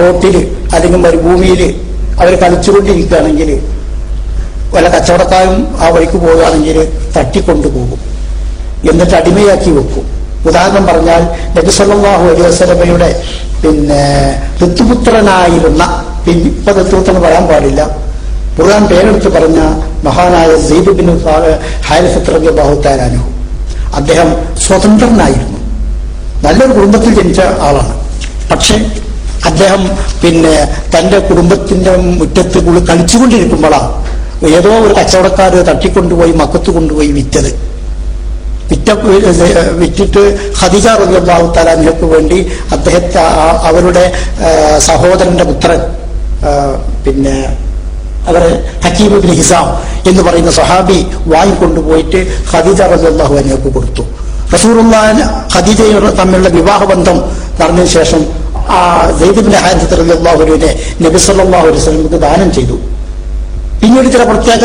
റോട്ടിൽ അല്ലെങ്കിൽ മരുഭൂമിയിൽ അവർ കളിച്ചുകൊണ്ടിരിക്കുകയാണെങ്കിൽ വല്ല കച്ചവടക്കാരും ആ വഴിക്ക് പോവുകയാണെങ്കിൽ തട്ടിക്കൊണ്ടുപോകും. എന്നിട്ട് അടിമയാക്കി വെക്കും. ഉദാഹരണം പറഞ്ഞാൽ നബി സല്ലല്ലാഹു അലൈഹി വസല്ലമയുടെ പിന്നെ ദത്തുപുത്രനായിരുന്ന പിന്നെ ഇപ്പൊ ദത്തുപുത്രൻ പറയാൻ പാടില്ല. ഖുർആൻ പേരെടുത്ത് പറഞ്ഞ മഹാനായ സെയ്ദ് ബിൻ ബാഹുത്താരാനു അദ്ദേഹം സ്വതന്ത്രനായിരുന്നു. നല്ലൊരു കുടുംബത്തിൽ ജനിച്ച ആളാണ്. പക്ഷെ അദ്ദേഹം പിന്നെ തന്റെ കുടുംബത്തിന്റെ മുറ്റത്ത് കളിച്ചുകൊണ്ടിരിക്കുമ്പോഴാണ് ഏതോ ഒരു കച്ചവടക്കാർ തട്ടിക്കൊണ്ടുപോയി മക്കത്ത് കൊണ്ടുപോയി വിറ്റത്. വിറ്റ വിറ്റിട്ട് ഖദീജ റളിയല്ലാഹു തആലാക്ക് വേണ്ടി അദ്ദേഹത്തെ അവരുടെ സഹോദരന്റെ പുത്രൻ പിന്നെ അവർ ഹക്കീം ബിൻ ഹിസാം എന്ന് പറയുന്ന സഹാബി വാങ്ങിക്കൊണ്ടുപോയിട്ട് ഖദീജ റബിയുള്ളാഹു അനിയൊക്കെ കൊടുത്തു. റസൂർ ഖദീജയും തമ്മിലുള്ള വിവാഹബന്ധം നടന്നതിന് ശേഷം ആ സെയ്ദിബിന്റെ ഹാരിസ് അള്ളാഹുരുവിനെ നബി സല്ലല്ലാഹു അലൈഹി ദാനം ചെയ്തു. പിന്നീട് ചില പ്രത്യേക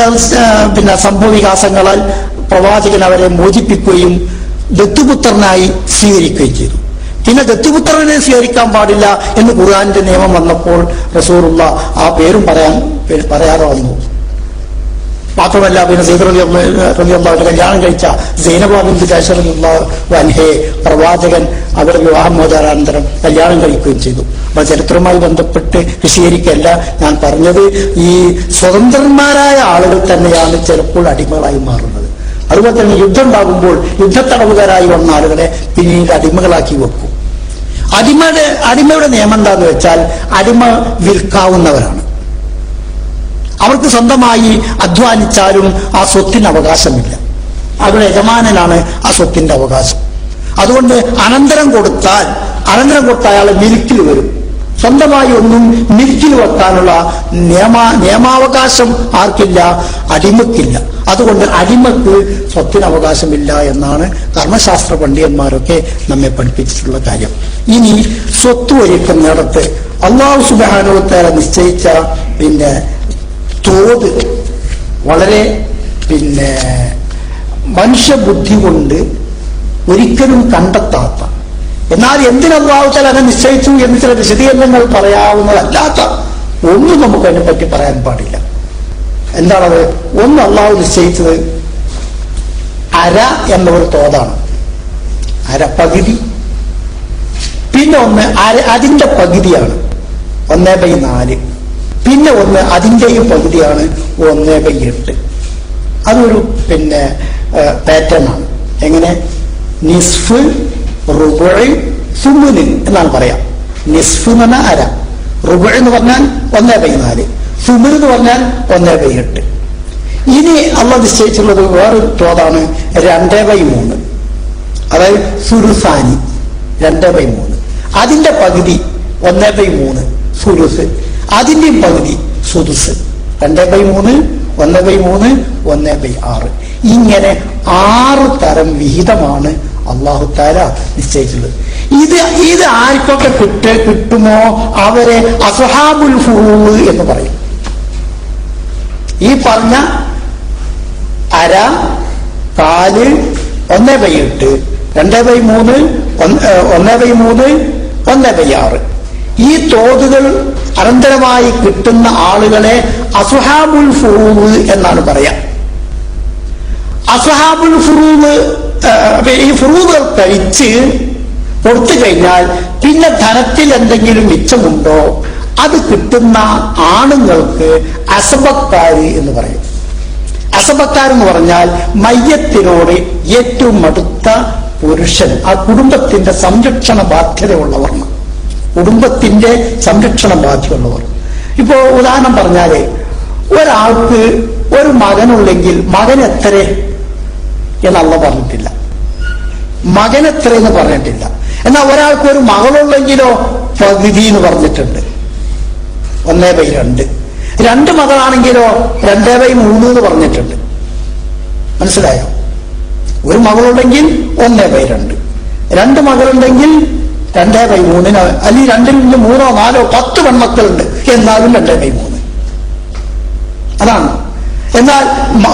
പിന്നെ സംഭവ വികാസങ്ങളാൽ പ്രവാചകൻ അവരെ മോചിപ്പിക്കുകയും ദത്തുപുത്രനായി സ്വീകരിക്കുകയും ചെയ്തു. പിന്നെ ദത്തുപുത്രനെ സ്വീകരിക്കാൻ പാടില്ല എന്ന് ഖുർആാന്റെ നിയമം വന്നപ്പോൾ റസൂറുള്ള ആ പേരും പറയാൻ പറയാതെ വന്നു. മാത്രമല്ല പിന്നെ സൈദർ അലി അലി റലിയുള്ള കല്യാണം കഴിച്ച സൈനബാബിന്റെ ജാഷറിയുള്ള വൻഹയെ പ്രവാചകൻ അവരുടെ വിവാഹം വിവാഹമോചാരാനന്തരം കല്യാണം കഴിക്കുകയും ചെയ്തു. അപ്പൊ ചരിത്രവുമായി ബന്ധപ്പെട്ട് വിശീകരിക്കല്ല ഞാൻ പറഞ്ഞത് ഈ സ്വതന്ത്രന്മാരായ ആളുകൾ തന്നെയാണ് ചിലപ്പോൾ അടിമകളായി മാറുന്നത്. അതുപോലെ തന്നെ യുദ്ധം ഉണ്ടാകുമ്പോൾ യുദ്ധത്തടവുകാരായി വന്ന ആളുകളെ പിന്നീട് അടിമകളാക്കി വെക്കും. അടിമയുടെ അടിമയുടെ നിയമം എന്താന്ന് വെച്ചാൽ അടിമ വിൽക്കാവുന്നവരാണ്. അവർക്ക് സ്വന്തമായി അധ്വാനിച്ചാലും ആ സ്വത്തിന് അവകാശമില്ല. അവരുടെ യജമാനനാണ് ആ സ്വത്തിന്റെ അവകാശം. അതുകൊണ്ട് അനന്തരം കൊടുത്താൽ അനന്തരം കൊടുത്ത അയാൾ മിൽക്കിൽ വരും. സ്വന്തമായി ഒന്നും മിൽക്കിൽ വെക്കാനുള്ള നിയമ നിയമാവകാശം ആർക്കില്ല അടിമക്കില്ല. അതുകൊണ്ട് അടിമക്ക് സ്വത്തിന് അവകാശമില്ല എന്നാണ് കർമ്മശാസ്ത്ര പണ്ഡിതന്മാരൊക്കെ നമ്മെ പഠിപ്പിച്ചിട്ടുള്ള കാര്യം. ഇനി സ്വത്ത് ഒരുക്കുന്നിടത്ത് അള്ളാഹു സുബാനുവത്തേറെ നിശ്ചയിച്ച പിന്നെ തോത്. വളരെ പിന്നെ മനുഷ്യബുദ്ധി കൊണ്ട് ഒരിക്കലും കണ്ടെത്താത്ത. എന്നാൽ എന്തിനല്ലാവുത്താൽ അതിനെ നിശ്ചയിച്ചു എന്ന് ചില വിശദീകരണങ്ങൾ പറയാവുന്നതല്ലാത്ത ഒന്നും നമുക്ക് അതിനെപ്പറ്റി പറയാൻ പാടില്ല. എന്താണത്? ഒന്ന് അള്ളാഹു നിശ്ചയിച്ചത് അര എന്ന ഒരു തോതാണ്. അര പകുതി. പിന്നെ ഒന്ന് അര അതിന്റെ പകുതിയാണ്. ഒന്നേ ബൈ നാല്. പിന്നെ ഒന്ന് അതിന്റെയും പകുതിയാണ് ഒന്ന് ബൈ എട്ട്. അതൊരു പിന്നെ പാറ്റേൺ ആണ് എങ്ങനെ? നിസ്ഫ് റുബുഴ് സുമുന് എന്നാണ് പറയാം. നിസ്ഫ് എന്ന് പറഞ്ഞാൽ അര. റുബുഴ എന്ന് പറഞ്ഞാൽ ഒന്നേ ബൈ നാല്. സുമുൻ എന്ന് പറഞ്ഞാൽ ഒന്നേ ബൈ എട്ട്. ഇനി അള്ള നിശ്ചയിച്ചുള്ളത് വേറൊരു തോതാണ് രണ്ടേ ബൈ മൂന്ന്. അതായത് സുരുസാനി രണ്ടേ ബൈ മൂന്ന്. അതിന്റെ പകുതി ഒന്നേ ബൈ മൂന്ന് സുരുസ് അതിന്റെയും പകുതി സുതുസ് രണ്ടേ ബൈ മൂന്ന് ഒന്ന് ബൈ മൂന്ന് ഒന്ന് ബൈ ആറ്. ഇങ്ങനെ ആറ് തരം വിഹിതമാണ് അള്ളാഹു താര നിശ്ചയിച്ചുള്ളത് ഇത് ഇത് ആർക്കൊക്കെ കിട്ട് കിട്ടുമോ? അവരെ അസഹാബുൽ ഫുറൂവ് എന്ന് പറയും. ഈ പറഞ്ഞ അര കാൽ ഒന്ന് ബൈ എട്ട് രണ്ട് ബൈ മൂന്ന് ഒന്ന് ബൈ മൂന്ന് ഒന്ന് ബൈ ആറ്. ഈ തോതുകൾ അനന്തരമായി കിട്ടുന്ന ആളുകളെ അസുഹാബുൽ ഫുറൂബ് എന്നാണ് പറയാ. അസുഹാബുൽ ഫുറൂബ് ഈ ഫുറൂബ് കഴിച്ച് കൊടുത്തു കഴിഞ്ഞാൽ പിന്നെ ധനത്തിൽ എന്തെങ്കിലും മിച്ചമുണ്ടോ? അത് കിട്ടുന്ന ആണുങ്ങൾക്ക് അസബക്കാര് എന്ന് പറയും. അസബക്കാരെന്ന് പറഞ്ഞാൽ മയ്യത്തിനോട് ഏറ്റവും അടുത്ത പുരുഷൻ ആ കുടുംബത്തിന്റെ സംരക്ഷണ ബാധ്യതയുള്ളവർ കുടുംബത്തിന്റെ സംരക്ഷണം ബാധ്യമുള്ളവർ ഇപ്പോ ഉദാഹരണം പറഞ്ഞാൽ ഒരാൾക്ക് ഒരു മകനുണ്ടെങ്കിൽ മകൻ എത്ര എന്നല്ല പറഞ്ഞിട്ടില്ല. മകൻ എത്ര എന്ന് പറഞ്ഞിട്ടില്ല. എന്നാൽ ഒരാൾക്ക് ഒരു മകളുണ്ടെങ്കിലോ പകുതി എന്ന് പറഞ്ഞിട്ടുണ്ട്. ഒന്നേ ബൈ രണ്ട്. രണ്ട് മകളാണെങ്കിലോ രണ്ടേ ബൈ മൂന്ന് എന്ന് പറഞ്ഞിട്ടുണ്ട്. മനസ്സിലായോ? ഒരു മകളുണ്ടെങ്കിൽ ഒന്നേ ബൈ രണ്ട്. രണ്ട് മകളുണ്ടെങ്കിൽ രണ്ടേ ബൈ മൂന്നിന് അല്ലെങ്കിൽ രണ്ടിൽ നിന്ന് മൂന്നോ നാലോ പത്ത് പെൺമക്കളുണ്ട്. എന്നാലും രണ്ടേ ബൈ മൂന്ന്. അതാണ്. എന്നാൽ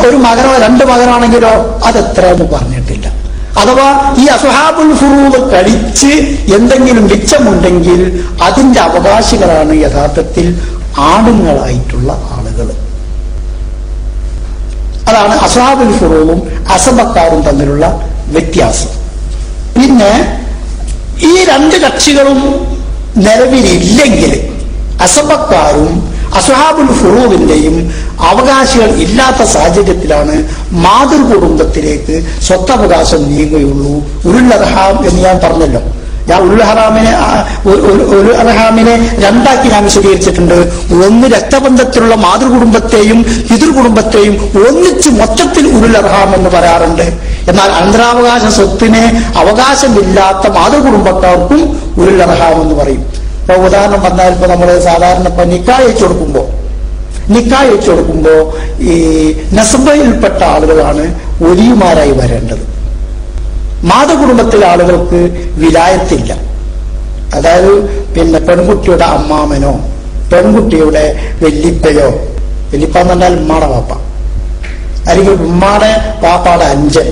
ഒരു മകനോ രണ്ട് മകനാണെങ്കിലോ അതെത്ര എന്ന് പറഞ്ഞിട്ടില്ല. അഥവാ ഈ അസുഹാബുൽ ഫുറൂദ് കഴിച്ച് എന്തെങ്കിലും മിച്ചമുണ്ടെങ്കിൽ അതിന്റെ അവകാശികളാണ് യഥാർത്ഥത്തിൽ ആണുങ്ങളായിട്ടുള്ള ആളുകൾ അതാണ് അസുഹാബുൽ ഫുറൂദും അസബക്കാരും തമ്മിലുള്ള വ്യത്യാസം. പിന്നെ ഈ രണ്ട് കക്ഷികളും നിലവിലില്ലെങ്കിൽ അസബക്കാരും അസുഹാബുൽ ഫുറൂവിന്റെയും അവകാശികൾ ഇല്ലാത്ത സാഹചര്യത്തിലാണ് മാതൃകുടുംബത്തിലേക്ക് സ്വത്തവകാശം നീങ്ങുകയുള്ളൂ. ഉരുളർഹാം എന്ന് ഞാൻ പറഞ്ഞല്ലോ. ഞാൻ ഉൽഹറാമിനെ ഒരു അർഹാമിനെ രണ്ടാക്കി ഞാൻ വിശദീകരിച്ചിട്ടുണ്ട്. ഒന്ന് രക്തബന്ധത്തിലുള്ള മാതൃകുടുംബത്തെയും പിതൃകുടുംബത്തെയും ഒന്നിച്ച് മൊത്തത്തിൽ ഉരുളർഹാം എന്ന് പറയാറുണ്ട്. എന്നാൽ അന്തരാവകാശ സ്വത്തിന് അവകാശമില്ലാത്ത മാതൃകുടുംബക്കാർക്കും ഉരുളർഹാം എന്ന് പറയും. ഇപ്പൊ ഉദാഹരണം വന്നാൽ ഇപ്പൊ നമ്മൾ സാധാരണ ഇപ്പൊ നിക്കായ വെച്ചു കൊടുക്കുമ്പോ നിക്കായ വെച്ചു കൊടുക്കുമ്പോ ഈ നസബയിൽപ്പെട്ട ആളുകളാണ് ഒലിയുമാരായി വരേണ്ടത്. മാതൃകുടുംബത്തിലെ ആളുകൾക്ക് വിലായത്തില്ല. അതായത് പിന്നെ പെൺകുട്ടിയുടെ അമ്മാമനോ പെൺകുട്ടിയുടെ വെല്ലിപ്പയോ വെല്ലിപ്പ എന്ന് പറഞ്ഞാൽ ഉമ്മാടെ പാപ്പ അല്ലെങ്കിൽ ഉമ്മാടെ പാപ്പാടെ അഞ്ചൻ.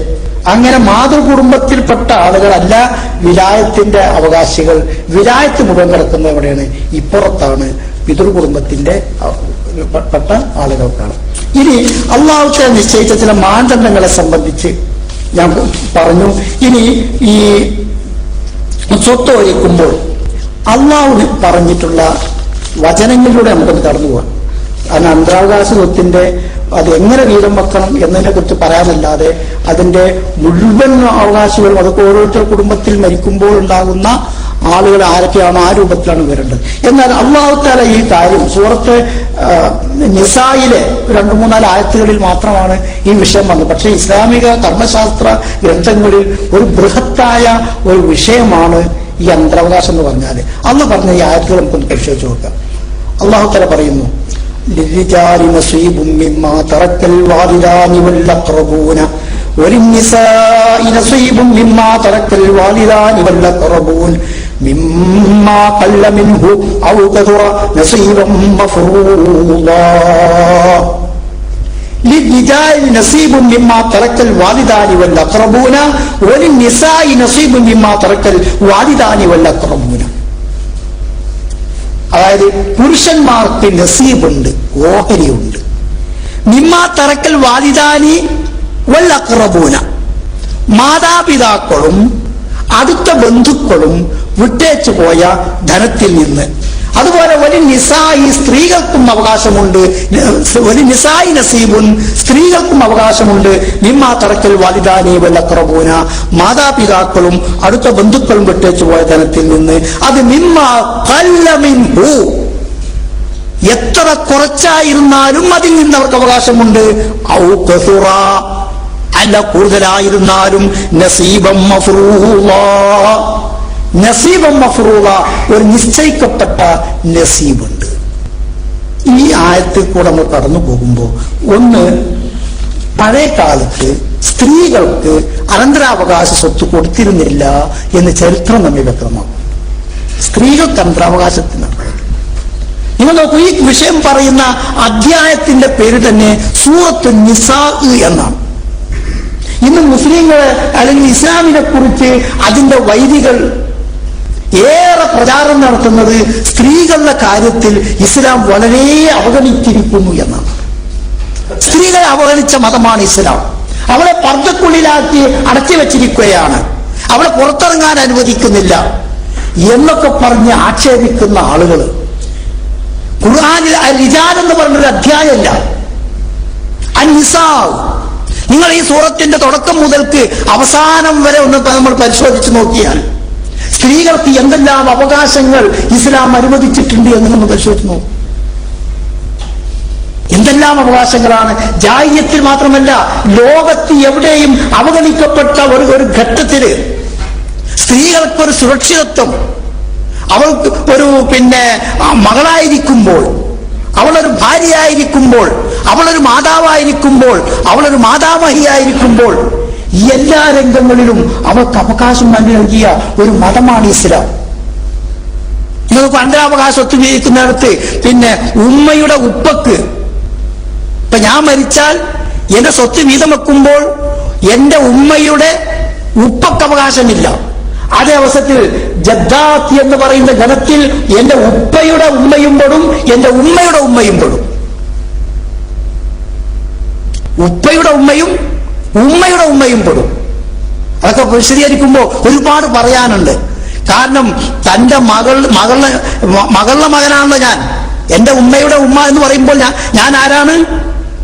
അങ്ങനെ മാതൃകുടുംബത്തിൽപ്പെട്ട ആളുകളല്ല വിലായത്തിന്റെ അവകാശികൾ. വിലായത്ത് മുഖം കിടക്കുന്നത് എവിടെയാണ്? ഇപ്പുറത്താണ്. പിതൃകുടുംബത്തിന്റെ പെട്ട ആളുകൾക്കാണ്. ഇനി അള്ളാഹുത്തെ നിശ്ചയിച്ച ചില മാനദണ്ഡങ്ങളെ സംബന്ധിച്ച് ഞാൻ പറഞ്ഞു. ഇനി ഈ സ്വത്ത് ഒഴിക്കുമ്പോൾ അള്ളാഹുവിന് പറഞ്ഞിട്ടുള്ള വചനങ്ങളിലൂടെ നമുക്കൊന്ന് കടന്നു പോകാം കാരണം അന്തരാവകാശ സ്വത്തിന്റെ അത് എങ്ങനെ വീതം വെക്കണം എന്നതിനെ കുറിച്ച് പറയാനല്ലാതെ അതിന്റെ മുഴുവൻ അവകാശികളും അതൊക്കെ ഓരോരുത്തർ കുടുംബത്തിൽ മരിക്കുമ്പോൾ ഉണ്ടാകുന്ന ആളുകൾ ആരൊക്കെയാണോ ആ രൂപത്തിലാണ് വരേണ്ടത്. എന്നാൽ അള്ളാഹുത്താല ഈ കാര്യം സൂറത്ത് ആ, നിസായിലെ രണ്ടു മൂന്നാല് ആയത്തുകളിൽ മാത്രമാണ് ഈ വിഷയം വന്നത് പക്ഷേ ഇസ്ലാമിക കർമ്മശാസ്ത്ര ഗ്രന്ഥങ്ങളിൽ ഒരു ബൃഹത്തായ ഒരു വിഷയമാണ് ഈ അന്തരാവകാശം എന്ന് പറഞ്ഞാൽ അന്ന് പറഞ്ഞ ഈ ആയത്തുകൾ നമുക്കൊന്ന് പരിശോധിച്ച് നോക്കാം അള്ളാഹുത്തല പറയുന്നു للرجال نصيب مما ترك الوالدان والأقربون وللنساء نصيب مما ترك الوالدان والأقربون مما قل منه أو كثر نصيبا مفروضا للرجال نصيب مما ترك الوالدان والأقربون وللنساء نصيب مما ترك الوالدان والأقربون അതായത് പുരുഷന്മാർക്ക് നസീബുണ്ട് ഓഹരിയുണ്ട് നിമ്മാ തറക്കൽ വാലിദാനി വല്ലക്രബൂന മാതാപിതാക്കളും അടുത്ത ബന്ധുക്കളും വിട്ടേച്ചു പോയ ധനത്തിൽ നിന്ന്. അതുപോലെ ഒരു നിസായി സ്ത്രീകൾക്കും അവകാശമുണ്ട്. ഒരു നിസായി നസീബുൻ സ്ത്രീകൾക്കും അവകാശമുണ്ട്. നിമ്മാ തറക്കൽ വാലിദാനി വല്ലക്രബൂന മാതാപിതാക്കളും അടുത്ത ബന്ധുക്കളും വിട്ടേച്ചു പോയ ധനത്തിൽ നിന്ന്. അത് നിമ്മ കല്ലമിൻഹു എത്ര കുറച്ചായിരുന്നാലും അതിൽ നിന്ന് അവർക്ക് അവകാശമുണ്ട്. അല്ല കൂടുതലായിരുന്നാലും നസീബം മഫ്റൂള നസീബം മഫ്റൂള ഒരു നിശ്ചയിക്കപ്പെട്ട നസീബുണ്ട്. ഈ ആയത്തിൽ കൂടെ നമ്മൾ കടന്നു പോകുമ്പോൾ ഒന്ന് പഴയ കാലത്ത് സ്ത്രീകൾക്ക് അനന്തരാവകാശ സ്വത്ത് കൊടുത്തിരുന്നില്ല എന്ന് ചരിത്രം നമ്മെ വ്യക്തമാക്കും. സ്ത്രീകൾക്ക് അനന്തരാവകാശത്തിനാണ് നിങ്ങൾ നോക്കൂ ഈ വിഷയം പറയുന്ന അധ്യായത്തിന്റെ പേര് തന്നെ സൂറത്ത് നിസാ എന്നാണ്. ഇന്ന് മുസ്ലിങ്ങൾ അല്ലെങ്കിൽ ഇസ്ലാമിനെ കുറിച്ച് അതിന്റെ വൈദികൾ ഏറെ പ്രചാരം നടത്തുന്നത് സ്ത്രീകളുടെ കാര്യത്തിൽ ഇസ്ലാം വളരെ അവഗണിച്ചിരിക്കുന്നു എന്നാണ്. സ്ത്രീകളെ അവഗണിച്ച മതമാണ് ഇസ്ലാം. അവളെ പർദ്ദക്കുള്ളിലാക്കി അടച്ചു വെച്ചിരിക്കുകയാണ്. അവളെ പുറത്തിറങ്ങാൻ അനുവദിക്കുന്നില്ല എന്നൊക്കെ പറഞ്ഞ് ആക്ഷേപിക്കുന്ന ആളുകൾ ഖുർആാനിൽ റിജാൻ എന്ന് പറഞ്ഞൊരു അധ്യായമല്ല. അനിസാവ് നിങ്ങൾ ഈ സൂറത്തിന്റെ തുടക്കം മുതൽക്ക് അവസാനം വരെ ഒന്ന് നമ്മൾ പരിശോധിച്ച് നോക്കിയാൽ സ്ത്രീകൾക്ക് എന്തെല്ലാം അവകാശങ്ങൾ ഇസ്ലാം അനുവദിച്ചിട്ടുണ്ട് എന്ന് നമ്മൾ പരിശോധിക്കുന്നു. എന്തെല്ലാം അവകാശങ്ങളാണ്? ജാഹ്യത്തിൽ മാത്രമല്ല ലോകത്ത് എവിടെയും അവഗണിക്കപ്പെട്ട ഒരു ഒരു ഘട്ടത്തിൽ സ്ത്രീകൾക്കൊരു സുരക്ഷിതത്വം. അവൾക്ക് ഒരു പിന്നെ മകളായിരിക്കുമ്പോൾ അവളൊരു ഭാര്യയായിരിക്കുമ്പോൾ അവളൊരു മാതാവായിരിക്കുമ്പോൾ അവളൊരു മാതാമഹിയായിരിക്കുമ്പോൾ എല്ലാ രംഗങ്ങളിലും അവർക്ക് അവകാശം നൽകിയ ഒരു മതമാണ് ഇസ്ലാം. നിങ്ങൾക്ക് പണ്ടരാവകാശം ഉപയോഗിക്കുന്നിടത്ത് പിന്നെ ഉമ്മയുടെ ഉപ്പക്ക് ഇപ്പൊ ഞാൻ മരിച്ചാൽ എന്റെ സ്വത്ത് വീതം വെക്കുമ്പോൾ എന്റെ ഉമ്മയുടെ ഉപ്പക്ക് അവകാശമില്ല. അതേ അവസരത്തിൽ ജദ്ദാത്ത് എന്ന് പറയുന്ന ഗണത്തിൽ എന്റെ ഉപ്പയുടെ ഉമ്മയും പെടും എന്റെ ഉമ്മയുടെ ഉമ്മയും പെടും. ഉപ്പയുടെ ഉമ്മയും ഉമ്മയുടെ ഉമ്മയും പെടും. അതൊക്കെ വിശദീകരിക്കുമ്പോൾ ഒരുപാട് പറയാനുണ്ട്. കാരണം തന്റെ മകൾ മകളുടെ മകളുടെ മകനാണല്ലോ ഞാൻ. എന്റെ ഉമ്മയുടെ ഉമ്മ എന്ന് പറയുമ്പോൾ ഞാൻ ഞാൻ ആരാണ്?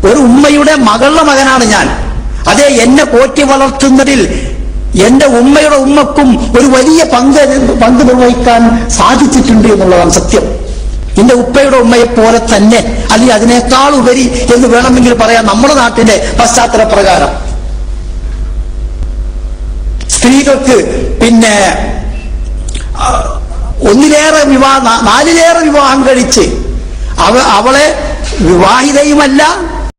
ഒരു ഉമ്മയുടെ മകളുടെ മകനാണ് ഞാൻ. അതേ എന്നെ പോറ്റി വളർത്തുന്നതിൽ എന്റെ ഉമ്മയുടെ ഉമ്മക്കും ഒരു വലിയ പങ്ക് പങ്ക് നിർവഹിക്കാൻ സാധിച്ചിട്ടുണ്ട് എന്നുള്ളതാണ് സത്യം. എന്റെ ഉപ്പയുടെ ഉമ്മയെ പോലെ തന്നെ അല്ലെങ്കിൽ അതിനേക്കാൾ ഉപരി എന്ന് വേണമെങ്കിൽ പറയാം നമ്മുടെ നാട്ടിന്റെ പശ്ചാത്തല പ്രകാരം സ്ത്രീകൾക്ക് പിന്നെ ഒന്നിലേറെ വിവാഹ നാലിലേറെ വിവാഹം കഴിച്ച് അവ അവളെ വിവാഹിതയുമല്ല